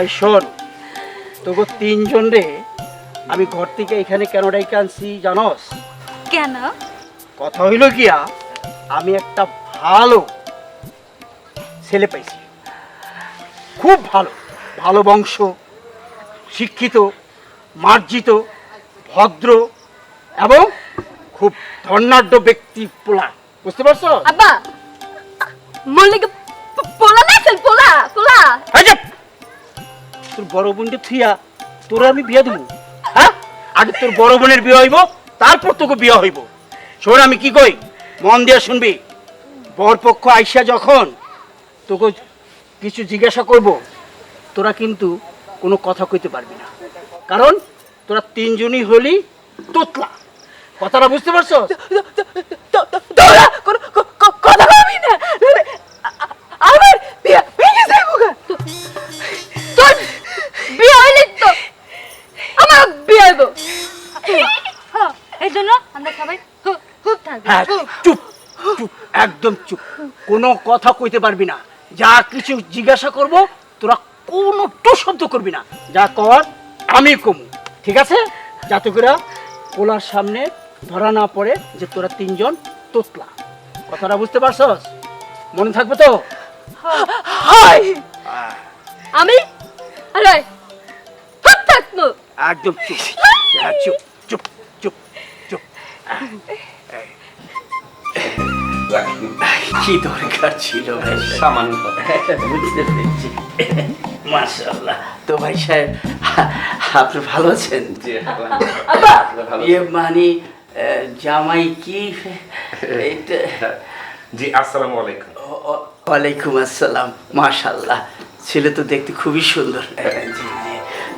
এই শোন তোকে তিনজন রে আমি ঘর থেকে এখানে কেন ডাইকে আনছি জানস? কেন? কথা হইল গিয়া আমি একটা ভালো ছেলে পাইছি। খুব ভালো ভালো বংশ শিক্ষিত মার্জিত ভদ্র এবং খুব ধর্নাঢ্য ব্যক্তি পোলা। বুঝতে পারছ? আব্বা মল্লিকে পোলা নাইছেন পোলা পোলা। বড় বোনকে থুইয়া তোর আমি বিয়ে দেবো হ্যাঁ? আগে তোর বড় বোনের বিয়ে হইব, তারপর তোকে বিয়ে হইব। শোন, আমি কি কই? মন দিয়ে শুনবি। বরপক্ষ আইসা যখন তোকে কিছু জিজ্ঞাসা করব, তোরা কিন্তু কোনো কথা কইতে পারবি না। কারণ তোরা তিনজনই হলি তোতলা। কথাটা বুঝতে পারছ? এই জন্য আমরা সবাই খুব থাকব হ্যাঁ চুপ চুপ একদম চুপ। কোনো কথা কইতে পারবি না। যা কিছু জিজ্ঞাসা করব তোরা কোনো শব্দ করবি না। যা কর আমি কমু ঠিক আছে? যাতে করে পোলার সামনে ধরা না পড়ে যে তোরা তিনজন তোতলা। কথাটা বুঝতে পারছস? মনে থাকবে তো? হাই! আমি আরে থাকব। একদম হ্যাঁ, চুপ চুপ। কি দরকার ছিল ভাই সামান্য বুঝতে পেরেছি। মাশাআল্লাহ। তো ভাই সাহেব আপনি ভালো আছেন? ইয়ে মানে জামাই কি? জি আসসালামু আলাইকুম। ও- ও- ওয়ালাইকুম আসসালাম। মাশাআল্লাহ। ছেলে তো দেখতে খুবই সুন্দর। জি।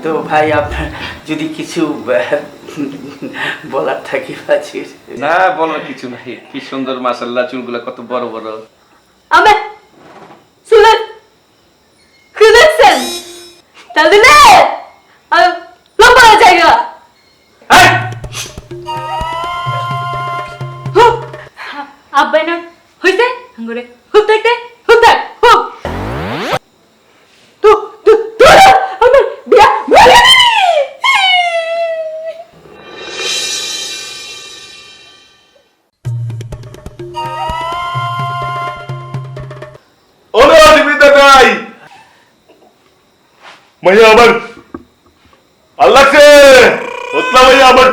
তো ভাই আপনার যদি কিছু বলার থাকি বাজির। না বলার কিছু নাই। কি সুন্দর মাশাল্লাহ চুলগুলো কত বড় বড়। আমি সুলেন খুঁজেছেন তাহলে লম্বা জায়গা এই! আব্বাই না আমার ভালো লাগছে হতলা মাইয়া আমার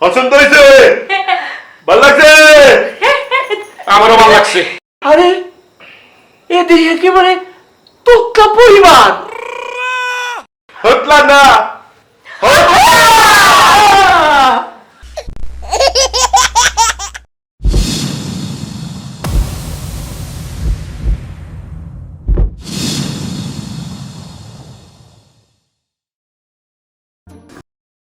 পছন্দ হয়েছে ভালো লাগছে আমারও ভালো লাগছে আরে এদের একেবারে তোতলা পরিবার। হতলা না। হতলা!